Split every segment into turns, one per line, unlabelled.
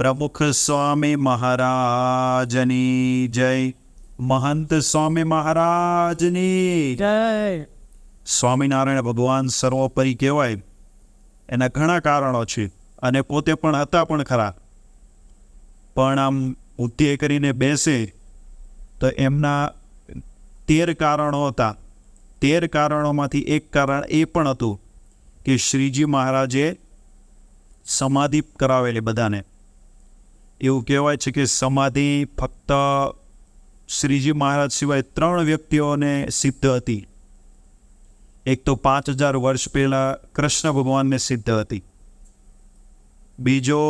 પ્રમુખ સ્વામી મહારાજની જય મહંત સ્વામી મહારાજની
જય
સ્વામિનારાયણ ભગવાન સર્વોપરી કહેવાય। એના ઘણા કારણો છે અને પોતે પણ હતા પણ ખરા। પણ આમ ઉત્તે કરીને બેસે તો એમના તેર કારણો હતા। તેર કારણોમાંથી એક કારણ એ પણ હતું કે શ્રીજી મહારાજે સમાધિ કરાવેલી બધાને। એવું કહેવાય છે કે સમાધિ ફક્ત શ્રીજી મહારાજ સિવાય ત્રણ વ્યક્તિઓને સિદ્ધ હતી. એક તો પાંચ હજાર વર્ષ પહેલાં કૃષ્ણ ભગવાનને સિદ્ધ હતી. બીજો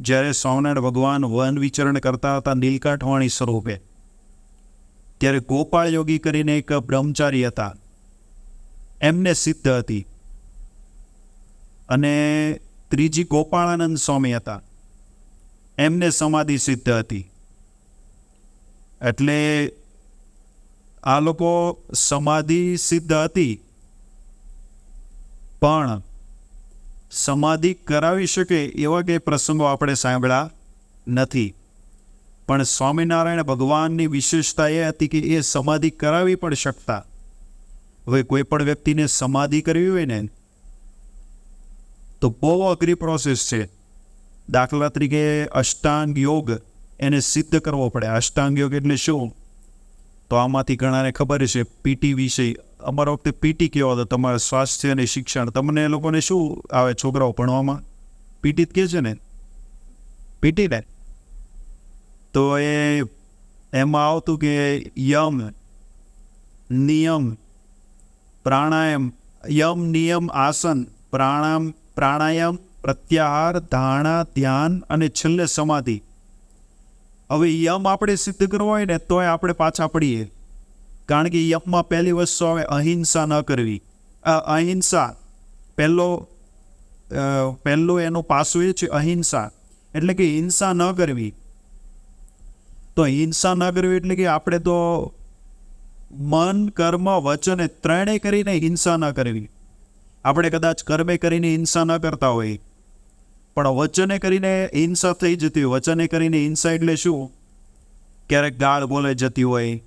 જ્યારે સ્વામિનારાયણ ભગવાન વન વિચરણ કરતા હતા નીલકાંઠવાણી સ્વરૂપે, ત્યારે ગોપાળ યોગી કરીને એક બ્રહ્મચારી હતા. એમને સિદ્ધ હતી. અને ત્રીજી ગોપાળાનંદ સ્વામી હતા. એમને સમાધિ સિદ્ધ હતી. એટલે આ લોકો સમાધિ સિદ્ધ હતી. પણ સમાધિ કરાવી શકે એવા કંઈ પ્રસંગો આપણે સાંભળ્યા નથી. પણ સ્વામિનારાયણ ભગવાનની વિશેષતા એ હતી કે એ સમાધિ કરાવી પણ શકતા. હવે કોઈ પણ વ્યક્તિને સમાધિ કરવી હોય ને, તો બહુ અઘરી પ્રોસેસ છે. દાખલા તરીકે અષ્ટાંગ યોગ એને સિદ્ધ કરવો પડે. અષ્ટાંગ યોગ એટલે શું? તો આમાંથી ઘણાને ખબર છે પીટી વિષય અમારા વખતે પીટી કેવો હતો? તમારા સ્વાસ્થ્ય અને શિક્ષણ. તમને એ લોકોને શું આવે છોકરાઓ ભણવામાં? પીટી કહે છે ને? પીટી ને? તો એ એમાં આવતું કે યમ, નિયમ, પ્રાણાયામ, યમ, નિયમ, આસન પ્રાણાયામ પ્રાણાયામ પ્રત્યાહાર, ધારણા, ધ્યાન અને છેલ્લે સમાધિ. હવે યમ આપણે સિદ્ધ કરવો હોય ને, તોય આપણે પાછા પડીએ. કારણ કે યમમાં પહેલી વસ્તુ આવે, અહિંસા ન કરવી. અહિંસા, પહેલો પહેલું એનું પાસું એ છે અહિંસા. એટલે કે હિંસા ન કરવી. તો હિંસા ન કરવી એટલે કે આપણે તો મન, કર્મ, વચન ત્રણેય કરીને હિંસા ન કરવી. આપણે કદાચ કર્મે કરીને હિંસા ન કરતા હોય. પણ વચને કરીને હિંસા થઈ જતી હોય. વચને કરીને હિંસા એટલે શું? ક્યારેક ગાળ બોલે જતી હોય,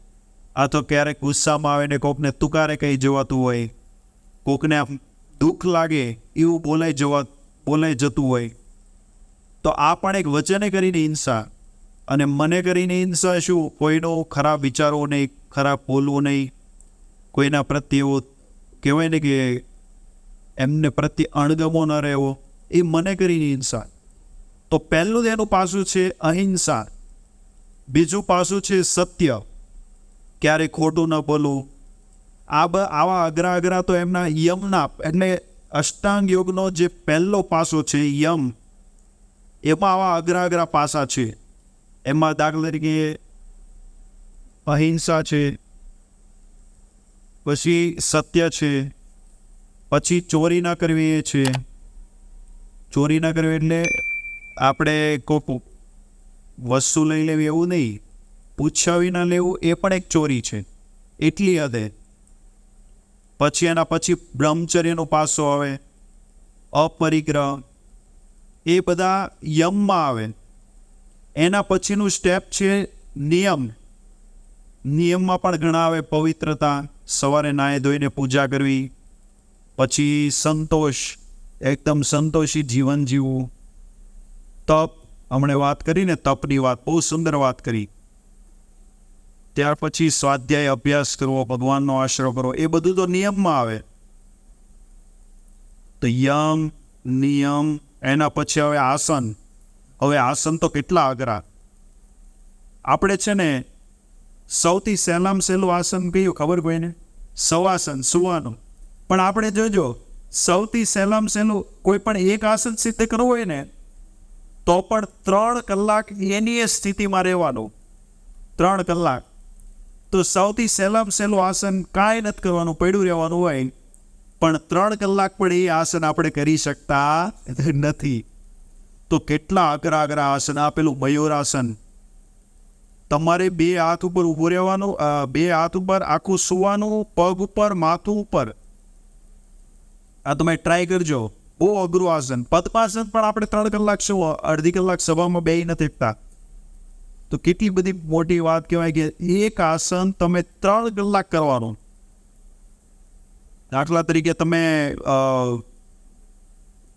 આ તો ક્યારેક ગુસ્સામાં આવે ને કોકને તુકારે કહી જવાતું હોય. કોકને દુઃખ લાગે એવું બોલાઈ જવા, બોલાઈ જતું હોય. તો આ પણ એક વચને કરીને હિંસા અને મને કરીને હિંસા શું? કોઈનો ખરાબ વિચારવો નહીં, ખરાબ બોલવું નહીં. કોઈના પ્રત્યે એવો કહેવાય ને કે એમને પ્રત્યે અણગમો ન રહેવો. એ મને કરીને હિંસા તો પહેલું એનું પાસું છે અહિંસા બીજું પાસું છે સત્ય. ક્યારે ખોટું ન બોલવું. આ બ, આવા અઘરા અઘરા તો એમના યમના એટલે અષ્ટાંગ યોગનો જે પહેલો પાસો છે યમ, એમાં આવા અઘરા અઘરા પાસા છે. એમાં દાખલા તરીકે અહિંસા છે, પછી સત્ય છે, પછી ચોરી ના કરવી એ છે. ચોરી ના કરવી એટલે આપણે કોક વસ્તુ લઈ લેવી એવું નહીં. પૂછ્યા વિના લેવું એ પણ એક ચોરી છે. એટલી હદે. પછી એના પછી બ્રહ્મચર્યનો પાસો આવે, અપરિગ્રહ, એ બધા યમમાં આવે. એના પછીનું સ્ટેપ છે નિયમ. નિયમમાં પણ ઘણા આવે પવિત્રતા, સવારે નાહી ધોઈને પૂજા કરવી, પછી સંતોષ એકદમ સંતોષી જીવન જીવવું. તપ, હમણે વાત કરીને તપની વાત, બહુ સુંદર વાત કરી. ત્યાર પછી સ્વાધ્યાય અભ્યાસ કરવો, ભગવાનનો આશરો કરવો એ બધું તો નિયમમાં આવે. તો યમ, નિયમ, એના પછી હવે આસન. હવે આસન તો કેટલા અઘરા. આપણે છે ને સૌથી સહેલામ સહેલું આસન કયું ખબર કોઈને? સવાસન, સુવાનું. પણ આપણે જોજો સૌથી સહેલામ સહેલું કોઈ પણ એક આસન સિદ્ધ કરવું હોય ને, તો પણ ત્રણ કલાક એની એ સ્થિતિમાં રહેવાનું. ત્રણ કલાક. તો સૌથી સહેલામ સહેલું આસન કાંઈ નથી કરવાનું, પડ્યું રહેવાનું હોય. પણ ત્રણ કલાક પણ એ આસન આપણે કરી શકતા નથી. તો કેટલા અઘરા અઘરા આસન આપેલું? મયુરાસન તમારે બે હાથ ઉપર ઊભું રહેવાનું બે હાથ ઉપર આખું સુવાનું, પગ ઉપર, માથું ઉપર. આ તમે ટ્રાય કરજો. બહુ અઘરું આસન પદ્માસન પણ આપણે ત્રણ કલાક શું અડધી કલાક સભામાં બે નથી એકતા તો કેટલી બધી મોટી વાત કહેવાય કે એક આસન તમે ત્રણ કલાક કરવાનું. દાખલા તરીકે તમે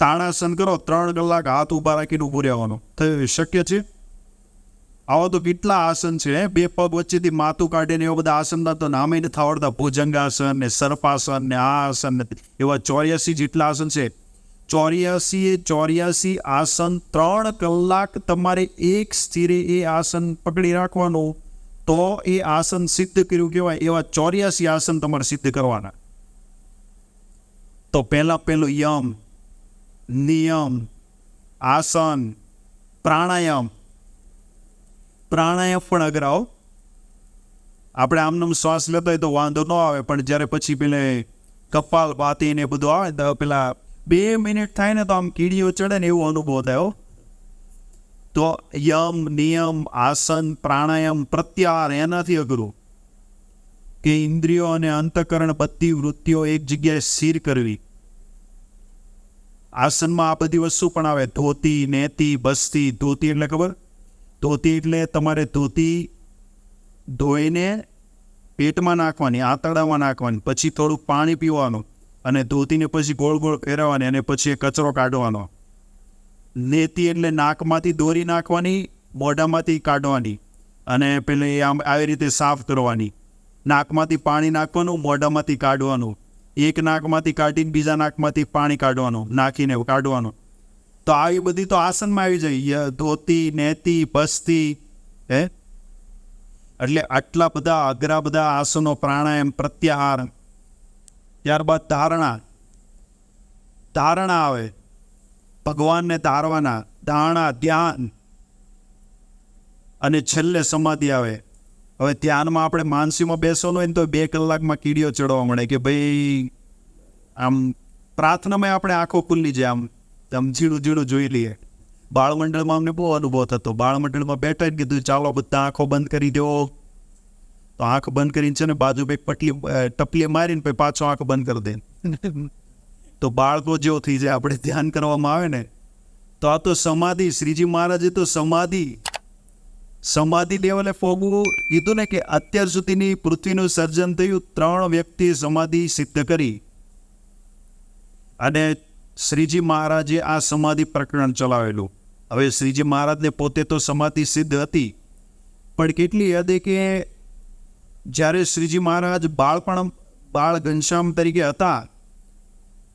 તાણાસન કરો, ત્રણ કલાક હાથ ઊભા રાખીને ઊભું રહેવાનું. થયું શક્ય છે? આવા તો કેટલા આસન છે બે પગ વચ્ચેથી માથું કાઢીને એવા બધા આસનના તો નામે નથી આવડતા. ભુજંગાસન ને સર્પાસન ને આ આસન એવા ચોર્યાસી જેટલા આસન છે. ચોર્યાસી ચોર્યાસી આસન ત્રણ કલાક તમારે એક સ્થિરે એ આસન પકડી રાખવાનું. તો એ આસન સિદ્ધ કર્યું કહેવાય. એવા ચોર્યાસી આસન તમારે સિદ્ધ કરવાના. તો પહેલાં પહેલું યમ, નિયમ, આસન, પ્રાણાયામ પ્રાણાયામ પણ અઘરાઓ આપણે આમનામ શ્વાસ લેતા હોય તો વાંધો ન આવે, પણ જ્યારે પછી પેલે કપાલ પાતી ને બધું આવે, તો પેલા બે મિનિટ થાય ને તો આમ કીડીઓ ચડે ને એવો અનુભવ થયો તો યમ, નિયમ, આસન, પ્રાણાયામ પ્રત્યાહાર એનાથી અઘરું. કે ઇન્દ્રિયો અને અંતકરણ બધી વૃત્તિઓ એક જગ્યાએ સ્થિર કરવી. આસનમાં આ બધી વસ્તુ પણ આવે, ધોતી, નેતી, બસ્તી, ધોતી એટલે ખબર? ધોતી એટલે તમારે ધોતી ધોઈને પેટમાં નાખવાની, આંતરડામાં નાખવાની, પછી થોડુંક પાણી પીવાનું અને ધોતીને પછી ગોળ ગોળ ફેરવવાની અને પછી એ કચરો કાઢવાનો. નેતી એટલે નાકમાંથી દોરી નાખવાની, મોઢામાંથી કાઢવાની અને પેલી આમ આવી રીતે સાફ કરવાની. નાકમાંથી પાણી નાખવાનું, મોઢામાંથી કાઢવાનું. એક નાકમાંથી કાઢીને બીજા નાકમાંથી પાણી કાઢવાનું, નાખીને કાઢવાનું. તો આવી બધી તો આસનમાં આવી જાય. ધોતી, નેતી, ભસ્તી, હે? એટલે આટલા બધા અઘરા બધા આસનો પ્રાણાયામ પ્રત્યાહાર. ત્યારબાદ ધારણા. ધારણા આવે. ભગવાનને ધારવાના. ધારણા, ધ્યાન. અને છેલ્લે સમાધિ આવે. હવે ધ્યાનમાં આપણે માનસીમાં બેસવાનું હોય ને તો બે કલાકમાં કીડીઓ ચડવા મળે કે ભાઈ, આમ પ્રાર્થનામાં આપણે આંખો ખુલ્લી જાય આમ આમ ઝીણું જોઈ લઈએ. બાળમંડળમાં અમને બહુ અનુભવ થતો. બાળમંડળમાં બેઠા ને કીધું, ચાલો બધા આંખો બંધ કરી દો. તો આંખ બંધ કરીને છે ને બાજુ એક પટલી ટપલીએ મારીને પછી પાછો આંખ બંધ કરી દે. તો બાળકો જેવો થઈ જાય. આપણે ધ્યાન કરવામાં આવે ને, તો આ તો સમાધિ. શ્રીજી મહારાજે તો સમાધિ. સમાધિ લેવલે ફોગવું કીધું ને કે અત્યાર સુધીની પૃથ્વીનું સર્જન થયું. ત્રણ વ્યક્તિ સમાધિ સિદ્ધ કરી. અને શ્રીજી મહારાજે આ સમાધિ પ્રકરણ ચલાવેલું. હવે શ્રીજી મહારાજને પોતે તો સમાધિ સિદ્ધ હતી. પણ કેટલી હદે કે જ્યારે શ્રીજી મહારાજ બાળપણ, બાળ ઘનશ્યામ તરીકે હતા,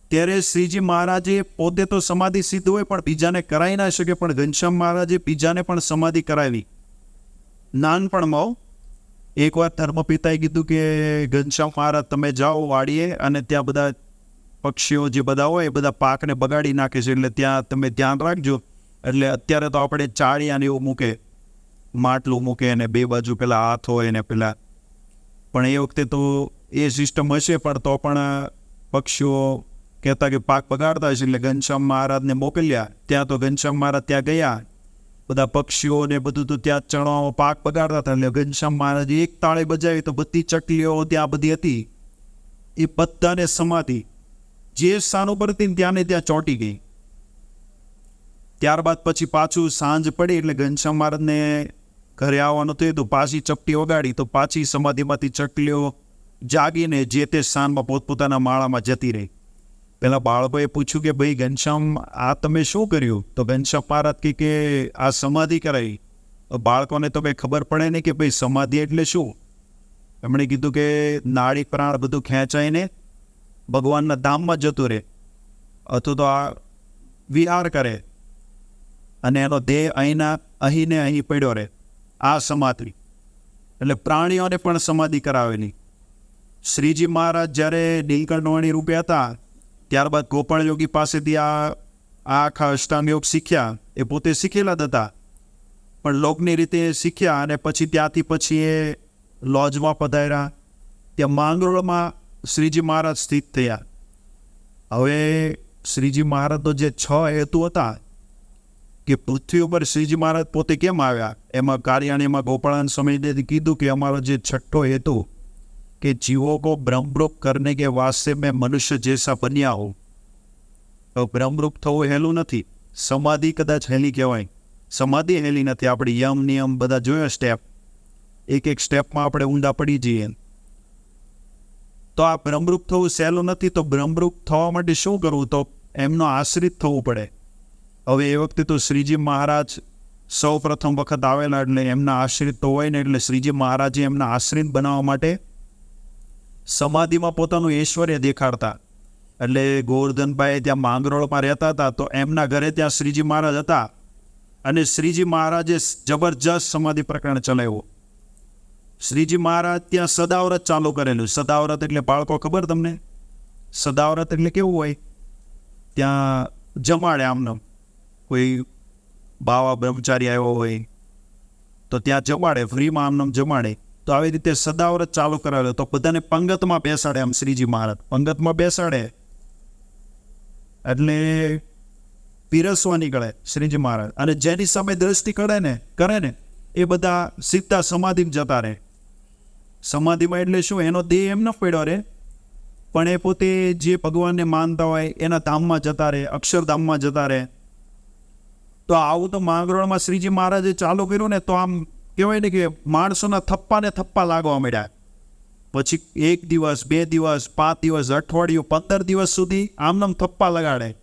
ત્યારે શ્રીજી મહારાજે પોતે તો સમાધિ સિદ્ધ હોય પણ બીજાને કરાવી ના શકે, પણ ઘનશ્યામ મહારાજે બીજાને પણ સમાધિ કરાવી. નાનપણમાં એકવાર ધર્મપિતાએ કીધું કે, ઘનશ્યામ મહારાજ, તમે જાઓ વાડીએ અને ત્યાં બધા પક્ષીઓ જે બધા હોય એ બધા પાકને બગાડી નાખે છે એટલે ત્યાં તમે ધ્યાન રાખજો. એટલે અત્યારે તો આપણે ચાળિયાને એવું મૂકે, માટલું મૂકે અને બે બાજુ પેલા હાથ હોય અને પેલા પણ એ વખતે તો એ સિસ્ટમ હશે પણ તો પણ પક્ષીઓ કહેતા કે પાક બગાડતા હશે એટલે ઘનશ્યામ મહારાજને મોકલ્યા. ત્યાં તો ઘનશ્યામ મહારાજ ત્યાં ગયા. બધા પક્ષીઓ ને બધું તો ત્યાં ચણાઓ પાક બગાડતા હતા એટલે ઘનશ્યામ મહારાજે એક તાળે બજાવી તો બધી ચકલીઓ ત્યાં બધી હતી. એ બધાને સમાધિ. જે સ્થાન ઉપર હતી ને ત્યાં ચોંટી ગઈ. ત્યારબાદ પછી પાછું સાંજ પડી એટલે ઘનશ્યામ મહારાજને ઘરે આવવાનું થયું તો પાછી ચપટી વગાડી તો પાછી સમાધિમાંથી ચકલીઓ જાગીને જે તે સ્થાનમાં પોતપોતાના માળામાં જતી રહી. પહેલાં બાળકોએ પૂછ્યું કે ભાઈ ઘનશ્યામ, આ તમે શું કર્યું? તો ઘનશ્યામ મહારાજ કહે કે આ સમાધિ કરાવી બાળકોને તો કંઈ ખબર પડે નહીં કે ભાઈ સમાધિ એટલે શું? એમણે કીધું કે નાળી પ્રાણ બધું ખેંચાઈને ભગવાનના ધામમાં જતું રહે અથવા તો આ વિહાર કરે. અને એનો દેહ અહીંના અહીં ને અહીં પડ્યો રહે આ સમાધિ. એટલે પ્રાણીઓને પણ સમાધિ કરાવેલી. શ્રીજી મહારાજ જ્યારે નીલકંઠવાણી રૂપે હતા, ત્યારબાદ ગોપાળ યોગી પાસેથી આ આ આખા અષ્ટાંગ યોગ શીખ્યા. એ પોતે શીખેલા જ હતા. પણ લોકની રીતે શીખ્યા અને પછી ત્યાંથી પછી એ લોજમાં પધાર્યા. ત્યાં માંગરોળમાં શ્રીજી મહારાજ સ્થિત થયા. હવે શ્રીજી મહારાજનો જે છ હેતુ હતા કે પૃથ્વી ઉપર શ્રીજી મહારાજ પોતે કેમ આવ્યા? એમાં કાર્યાણીમાં ગોપાળાન સ્વામીને કીધું કે અમારો જે છઠ્ઠો હેતુ કે જીવો કો બ્રહ્મરૂપ કરને કે વાસ્તે મેં મનુષ્ય જેસા બન્યા હો તો બ્રહ્મરૂપ થવું હેલું નથી. સમાધિ કદાચ હેલી કહેવાય. સમાધિ હેલી નથી. આપણે યમ નિયમ બધા જોયો સ્ટેપ એક એક સ્ટેપમાં આપણે ઊંડા પડી જઈએ. તો આ ભ્રમરૂપ થવું સહેલું નથી, તો ભ્રમરૂપ થવા માટે શું કરવું? તો એમનો આશ્રિત થવું પડે. હવે એ વખતે તો શ્રીજી મહારાજ સૌ પ્રથમ વખત આવેલા એટલે એમના આશ્રિત તો હોય ને, એટલે શ્રીજી મહારાજે એમના આશ્રિત બનાવવા માટે સમાધિમાં પોતાનું ઐશ્વર્ય દેખાડતા. એટલે ગોવર્ધનભાઈ ત્યાં માંગરોળમાં રહેતા હતા, તો એમના ઘરે ત્યાં શ્રીજી મહારાજ હતા. અને શ્રીજી મહારાજે જબરજસ્ત સમાધિ પ્રકરણ ચલાવ્યું. શ્રીજી મહારાજ ત્યાં સદાવ્રત ચાલુ કરેલું. સદાવ્રત એટલે બાળકો ખબર તમને? સદાવ્રત એટલે કેવું હોય? ત્યાં જમાડે આમને. કોઈ બાવા બ્રહ્મચારી આવ્યો હોય, તો ત્યાં જમાડે, ફ્રીમાં આમનામ જમાડે. તો આવી રીતે સદાવ્રત ચાલુ કરાવેલો. તો બધાને પંગતમાં બેસાડે આમ શ્રીજી મહારાજ. પંગતમાં બેસાડે એટલે પીરસવા નીકળે શ્રીજી મહારાજ. અને જેની સામે દ્રષ્ટિ કરે ને કરે ને, એ બધા સીધા સમાધિમાં જતા રહે. સમાધિમાં એટલે શું? એનો દેહ એમ ન પડ્યો રહે પણ એ પોતે જે ભગવાનને માનતા હોય, એના ધામમાં જતા રહે અક્ષરધામમાં જતા રહે. તો આવું તો માંગરોળમાં શ્રીજી મહારાજે ચાલુ કર્યું ને, તો આમ કહેવાય ને કે માણસોના થપ્પા ને થપ્પા લાગવા મળ્યા પછી એક દિવસ, બે દિવસ, પાંચ દિવસ, અઠવાડિયું, પંદર દિવસ સુધી આમનામ થપ્પા લગાડે.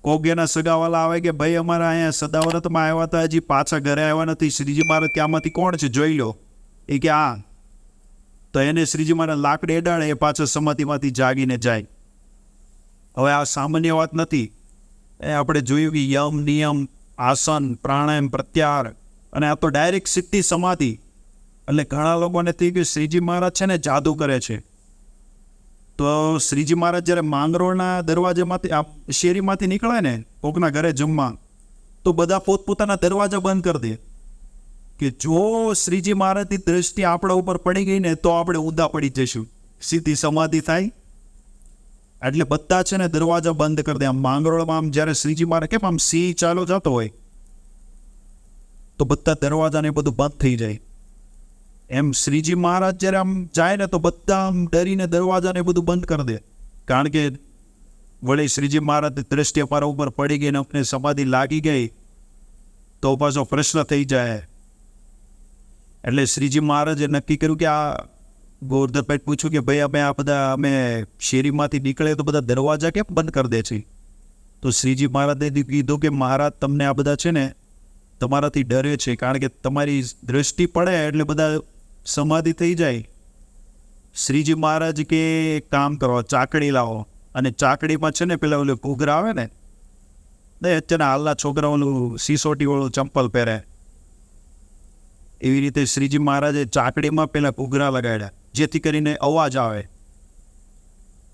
કોગેના સગાવાલા આવે કે, ભાઈ, અમારા અહીંયા સદાવ્રતમાં આવ્યા હતા, હજી પાછા ઘરે આવ્યા નથી. શ્રીજી મહારાજ ત્યાંમાંથી કોણ છે? જોઈ લો. એ કે આ તો એને શ્રીજી મહારાજ લાકડે એડાળે એ પાછો સમાધિમાંથી જાગીને જાય. હવે આ સામાન્ય વાત નથી. એ આપણે જોયું કે યમ, નિયમ, આસન, પ્રાણાયામ, પ્રત્યાહાર, અને આ તો ડાયરેક્ટ સિદ્ધિ, સમાધિ. એટલે ઘણા લોકોને થઈ ગયું શ્રીજી મહારાજ છે ને જાદુ કરે છે. તો શ્રીજી મહારાજ જ્યારે માંગરોળના દરવાજામાંથી, આ શેરીમાંથી નીકળે ને કોકના ઘરે જમવા, તો બધા પોતપોતાના દરવાજા બંધ કરી દે. કે જો શ્રીજી મહારાજની દ્રષ્ટિ આપણા ઉપર પડી ગઈ ને તો આપણે ઊંધા પડી જઈશું. સીધી સમાધિ થાય. એટલે બધા છે ને દરવાજા બંધ કરી દે. આમ માંગરોળમાં આમ જ્યારે શ્રીજી મહારાજ કેમ આમ સિંહ ચાલો જતો હોય, તો બધા દરવાજાને બધું બંધ થઈ જાય. એમ શ્રીજી મહારાજ જ્યારે આમ જાય ને તો બધા આમ ડરીને દરવાજાને બધું બંધ કરી દે. કારણ કે વળી શ્રીજી મહારાજની દ્રષ્ટિ અમારા ઉપર પડી ગઈ ને અમને સમાધિ લાગી ગઈ, તો પાછો પ્રશ્ન થઈ જાય. એટલે શ્રીજી મહારાજે નક્કી કર્યું કે આ ગોરધરભાઈ પૂછ્યું કે ભાઈ, અમે આ બધા, અમે શેરીમાંથી નીકળે તો બધા દરવાજા કેમ બંધ કરી દે છે? તો શ્રીજી મહારાજે કીધું કે મહારાજ, તમને આ બધા છે ને તમારાથી ડરે છે, કારણ કે તમારી દ્રષ્ટિ પડે એટલે બધા સમાધિ થઈ જાય. શ્રીજી મહારાજ કે, એક કામ કરો, ચાકડી લાવો. અને ચાકડીમાં છે ને પેલા ઓલું ઘૂઘરા આવે ને ને અત્યારે હાલના છોકરા ઓલું સિસોટીવાળું ચંપલ પહેરે. એવી રીતે શ્રીજી મહારાજે ચાકડીમાં પેલા ઘૂઘરા લગાડ્યા, જેથી કરીને અવાજ આવે.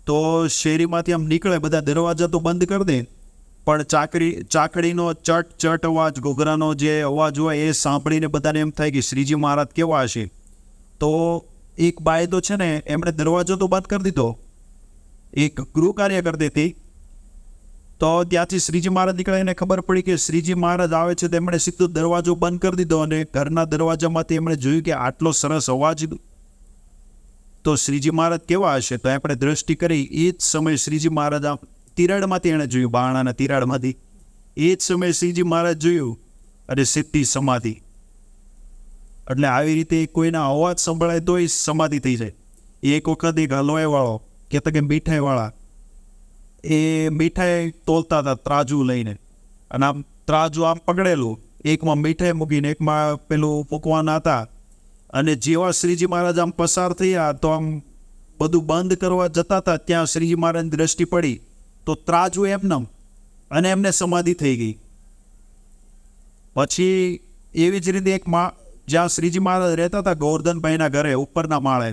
તો શેરીમાંથી આમ નીકળે, બધા દરવાજા તો બંધ કરી દે, પણ ચાકડી ચાકડીનો ચટ ચટ અવાજ ઘૂઘરાનો જે અવાજ હોય એ સાંભળીને બધાને એમ થાય કે શ્રીજી મહારાજ કેવા હશે? તો એક બાય તો છે ને, એમણે દરવાજો તો બંધ કરી દીધો. એક ગૃહ કાર્ય કરતી હતી. તો ત્યાંથી શ્રીજી મહારાજ નીકળે એને ખબર પડી કે શ્રીજી મહારાજ આવે છે તો એમણે સીધો દરવાજો બંધ કરી દીધો અને ઘરના દરવાજામાંથી એમણે જોયું કે આટલો સરસ અવાજ તો શ્રીજી મહારાજ કેવા હશે? તો આપણે દ્રષ્ટિ કરી, એ જ સમયે શ્રીજી મહારાજ આમ તિરાડમાંથી એણે જોયું બાણાના તિરાડમાંથી. એ જ સમયે શ્રીજી મહારાજ જોયું, અને સિદ્ધિ સમાધિ. એટલે આવી રીતે કોઈના અવાજ સંભળાય તો એ સમાધિ થઈ જાય. એક વખત એક હલવાઈવાળો કહેતા કે મીઠાઈવાળા એ મીઠાઈ તોલતા હતા ત્રાજુ લઈને. અને આમ ત્રાજુ આમ પકડેલું. એકમાં મીઠાઈ મૂકીને, એકમાં પેલું મૂકવાના હતા. અને જેવા શ્રીજી મહારાજ આમ પસાર થયા, તો આમ બધું બંધ કરવા જતા હતા, ત્યાં શ્રીજી મહારાજની દ્રષ્ટિ પડી. તો ત્રાજુ એમનેમ અને એમને સમાધિ થઈ ગઈ. પછી એવી જ રીતે એક મા, જ્યાં શ્રીજી મહારાજ રહેતા હતા, ગોવર્ધનભાઈના ઘરે, ઉપરના માળે.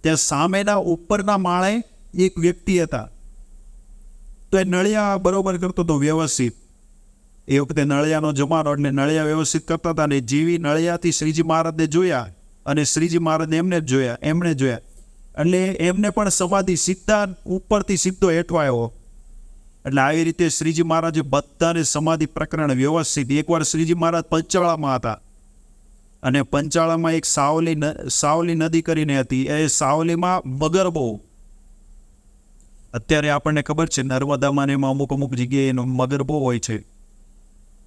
ત્યાં સામેના ઉપરના માળે એક વ્યક્તિ હતા. તો એ નળિયા બરોબર કરતો હતો વ્યવસ્થિત. એ વખતે નળિયાનો જમાનો એટલે નળિયા વ્યવસ્થિત કરતા હતા ને જેવી નળિયાથી શ્રીજી મહારાજને જોયા અને શ્રીજી મહારાજને એમને જ જોયા, એમણે જોયા. એટલે એમને પણ સમાધિ સીધા ઉપરથી સીધો હેઠવાયો એટલે આવી રીતે શ્રીજી મહારાજે બધાને સમાધિ પ્રકરણ વ્યવસ્થિત. એકવાર શ્રીજી મહારાજ પંચાળામાં હતા. અને પંચાળામાં એક સાવલી સાવલી નદી કરીને હતી. એ સાવલીમાં મગર બહુ. અત્યારે આપણને ખબર છે, નર્મદામાં ને એમાં અમુક અમુક જગ્યાએ એનો મગર બહુ હોય છે.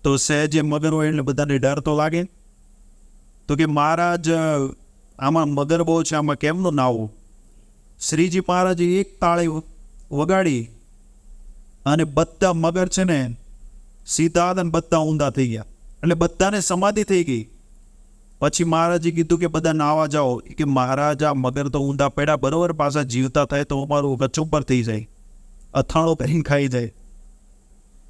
તો સહેજે મગર હોય એટલે બધાને ડર તો લાગે. તો કે મહારાજ, આમાં મગર બહુ છે, આમાં કેમનું નાવું? શ્રીજી મહારાજે એક તાળી વગાડી અને બધા મગર છે ને સીધા અને બધા ઊંધા થઈ ગયા. એટલે બધાને સમાધિ થઈ ગઈ. પછી મહારાજે કીધું કે બધા નાવા જાઓ, કે મહારાજ આ મગર તો ઊંધા પડ્યા, બરોબર, પાછા જીવતા થાય તો અમારું કચુંબર થઈ જાય, અથાણો કરીને ખાઈ જાય.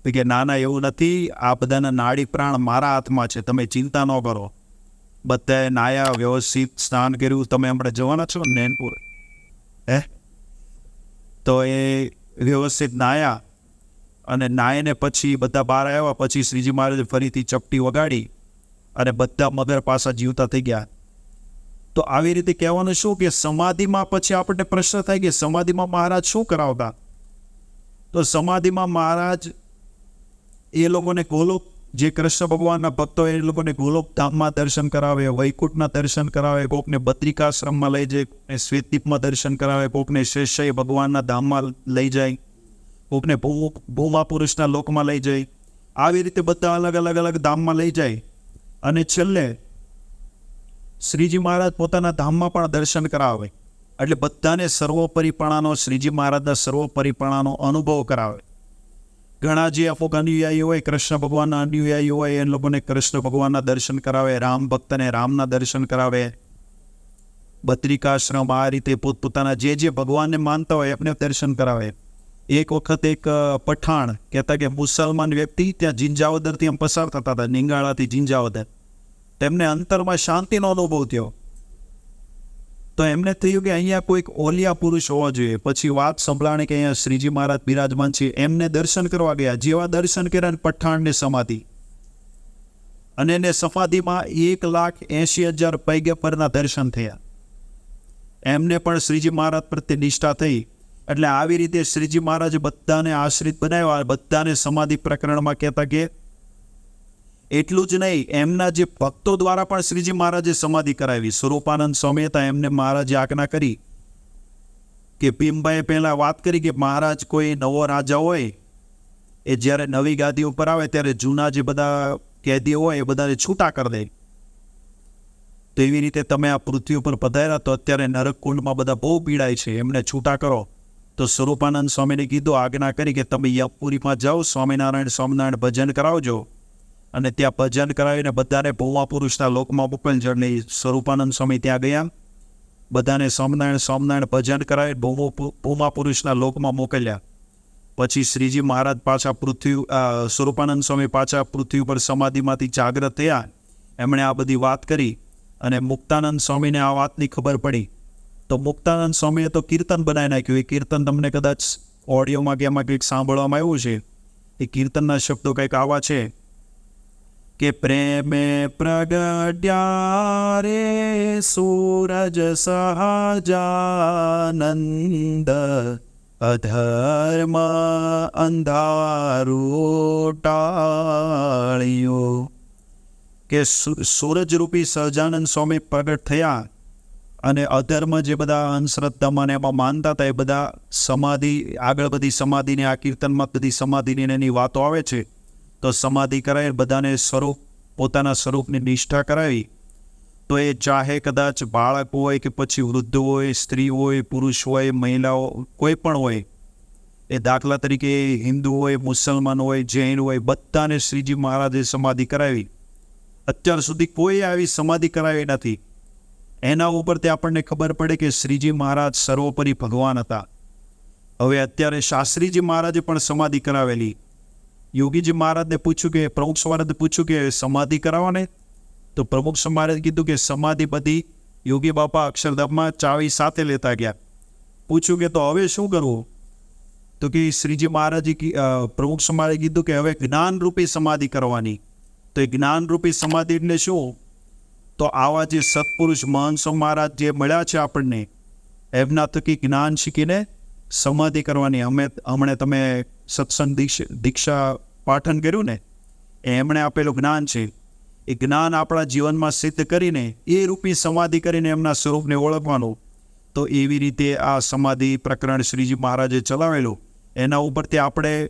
તો કે ના ના, એવું નથી, આ બધાના નાડી પ્રાણ મારા હાથમાં છે, તમે ચિંતા ન કરો. બધાએ નાયા વ્યવસ્થિત સ્નાન કર્યું, તમે હમણાં જવાના છો ને નૈનપુર? હે? તો એ વ્યવસ્થિત નાયા, અને નાહીને પછી બધા બહાર આવ્યા, પછી શ્રીજી મહારાજે ફરીથી ચપટી વગાડી અને બધા મગર પાસા જીવતા થઈ ગયા તો આવી રીતે કહેવાનું શું કે સમાધિમાં પછી આપણને પ્રશ્ન થાય કે સમાધિમાં મહારાજ શું કરાવતા તો સમાધિમાં મહારાજ એ લોકોને ગોલોક જે કૃષ્ણ ભગવાનના ભક્તો એ લોકોને ગોલોક ધામમાં દર્શન કરાવે વૈકુંઠના દર્શન કરાવે કોકને બદ્રિકાશ્રમમાં લઈ જાય કોકને શ્વેતદીપમાં દર્શન કરાવે કોકને શેષય ભગવાનના ધામમાં લઈ જાય કોકને ભૂમા પુરુષના લોકમાં લઈ જાય આવી રીતે બધા અલગ અલગ અલગ ધામમાં લઈ જાય અને છેલ્લે શ્રીજી મહારાજ પોતાના ધામમાં પણ દર્શન કરાવે. એટલે બધાને સર્વોપરીપણાનો, શ્રીજી મહારાજના સર્વોપરીપણાનો અનુભવ કરાવે. ઘણા જે અમુક અનુયાયી હોય, કૃષ્ણ ભગવાનના અનુયાયી હોય, એ લોકોને કૃષ્ણ ભગવાનના દર્શન કરાવે, રામ ભક્તને રામના દર્શન કરાવે. બદ્રિકાશ્રમ આ રીતે પોતપોતાના જે જે ભગવાનને માનતા હોય એમને દર્શન કરાવે. એક વખત એક પઠાણ કહેતા કે મુસલમાન વ્યક્તિ ત્યાં જિંજાવદરથી એમ પસાર થતા હતા, નિંગાળાથી જિંજાવદર. તેમને અંતરમાં શાંતિનો અનુભવ થયો. તો એમને થયું કે અહીંયા કોઈક ઓલિયા પુરુષ હોવા જોઈએ. પછી વાત સંભળાણી કે અહીંયા શ્રીજી મહારાજ બિરાજમાન છે, એમને દર્શન કરવા ગયા. જેવા દર્શન કર્યા પઠાણને સમાધિ. અને એને સમાધિમાં એક લાખ એંશી હજાર પૈગે પરના દર્શન થયા. એમને પણ શ્રીજી મહારાજ પ્રત્યે નિષ્ઠા થઈ. એટલે આવી રીતે શ્રીજી મહારાજ બધાને આશ્રિત બનાવ્યા. બધાને સમાધિ પ્રકરણમાં કહેતા કે એટલું જ નહીં, એમના જે ભક્તો દ્વારા પણ શ્રીજી મહારાજે સમાધિ કરાવી. સ્વરૂપાનંદ સ્વામી એમને મહારાજે આજ્ઞા કરી કે ભીમભાઈએ પહેલાં વાત કરી કે મહારાજ કોઈ નવો રાજા હોય, એ જ્યારે નવી ગાદી ઉપર આવે ત્યારે જૂના જે બધા કેદીઓ હોય એ બધાને છૂટા કરી દે. તો એવી રીતે તમે આ પૃથ્વી ઉપર પધાર્યા તો અત્યારે નરકકુંડમાં બધા બહુ પીડાય છે. એમને છૂટા કરો. તો સ્વરૂપાનંદ સ્વામીને કીધું, આજ્ઞા કરી કે તમે યમપુરીમાં જાઓ, સ્વામિનારાયણ સ્વામિનારાયણ ભજન કરાવજો. અને ત્યાં ભજન કરાવીને બધાને ભોવા પુરુષના લોકમાં મોકલજો એટલે સ્વરૂપાનંદ સ્વામી ત્યાં ગયા. બધાને સ્વામિનારાયણ સ્વામિનારાયણ ભજન કરાવી ભૌમો ભૂમા પુરુષના લોકમાં મોકલ્યા. પછી શ્રીજી મહારાજ પાછા પૃથ્વી સ્વરૂપાનંદ સ્વામી પાછા પૃથ્વી ઉપર સમાધિમાંથી જાગ્રત થયા. એમણે આ બધી વાત કરી અને મુક્તાનંદ સ્વામીને આ વાતની ખબર પડી. તો મુક્તાનંદ સ્વામીએ તો કીર્તન બનાવી નાખ્યું. એ કીર્તન તમને કદાચ ઓડિયોમાં કે એમાં કંઈક સાંભળવામાં આવ્યું છે? એ કીર્તનના શબ્દો કંઈક આવા છે. કે પ્રેમે પ્રગટ્યા રે સૂરજ સહજાનંદ, અધર્મ અંધારું ટાળ્યો કે સૂરજરૂપી સહજાનંદ સ્વામી પ્રગટ થયા. અને અધર્મ જે બધા અંધશ્રદ્ધામાં ને એમાં માનતા હતા, એ બધા સમાધિ, આગળ બધી સમાધિને, આ કીર્તનમાં બધી સમાધિની એની વાતો આવે છે, તો સમાધિ કરાવી બધાને સ્વરૂપ, પોતાના સ્વરૂપની નિષ્ઠા કરાવી. તો એ ચાહે કદાચ બાળક હોય કે પછી વૃદ્ધ હોય, સ્ત્રી હોય, પુરુષ હોય, મહિલાઓ, કોઈ પણ હોય, એ દાખલા તરીકે હિન્દુ હોય, મુસલમાન હોય, જૈન હોય, બધાને શ્રીજી મહારાજે સમાધિ કરાવી. અત્યાર સુધી કોઈ આવી સમાધિ કરાવી નથી. એના ઉપરથી આપણને ખબર પડે કે શ્રીજી મહારાજ સર્વોપરી ભગવાન હતા. હવે અત્યારે શાસ્ત્રીજી મહારાજે પણ સમાધિ કરાવેલી. યોગીજી મહારાજને પૂછ્યું કે, પ્રમુખ મહારાજે પૂછ્યું કે, સમાધિ કરાવવાને? તો પ્રમુખ મહારાજે કીધું કે સમાધિ બધી યોગી બાપા અક્ષરધામમાં ચાવી સાથે લેતા ગયા. પૂછ્યું કે, તો હવે શું કરવું? તો કે શ્રીજી મહારાજે પ્રમુખ સમાજે કીધું કે, હવે જ્ઞાનરૂપી સમાધિ કરવાની. તો એ જ્ઞાનરૂપી સમાધિ એટલે શું? તો આવા જે સત્પુરુષ મહંસો મહારાજ જે મળ્યા છે આપણને, એમના થકી જ્ઞાન શીખીને સમાધિ કરવાની અમે હમણે તમે સત્સંગ દીક્ષા પાઠન કર્યું ને, એમણે આપેલું જ્ઞાન છે. એ જ્ઞાન આપણા જીવનમાં સિદ્ધ કરીને, એ રૂપી સમાધિ કરીને એમના સ્વરૂપને ઓળખવાનું. તો એવી રીતે આ સમાધિ પ્રકરણ શ્રીજી મહારાજે ચલાવેલું. એના ઉપરથી આપણે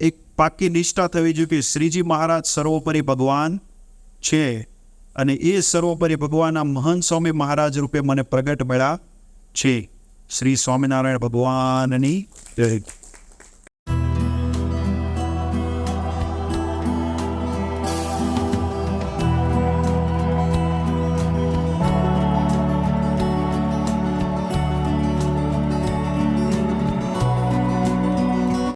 એક પાકી નિષ્ઠા થવી જોઈએ કે શ્રીજી મહારાજ સર્વોપરી ભગવાન છે. અને એ સર્વોપરી ભગવાનના મહાન સ્વામી મહારાજ રૂપે મને પ્રગટ મળ્યા છે. શ્રી સ્વામિનારાયણ ભગવાનની જય.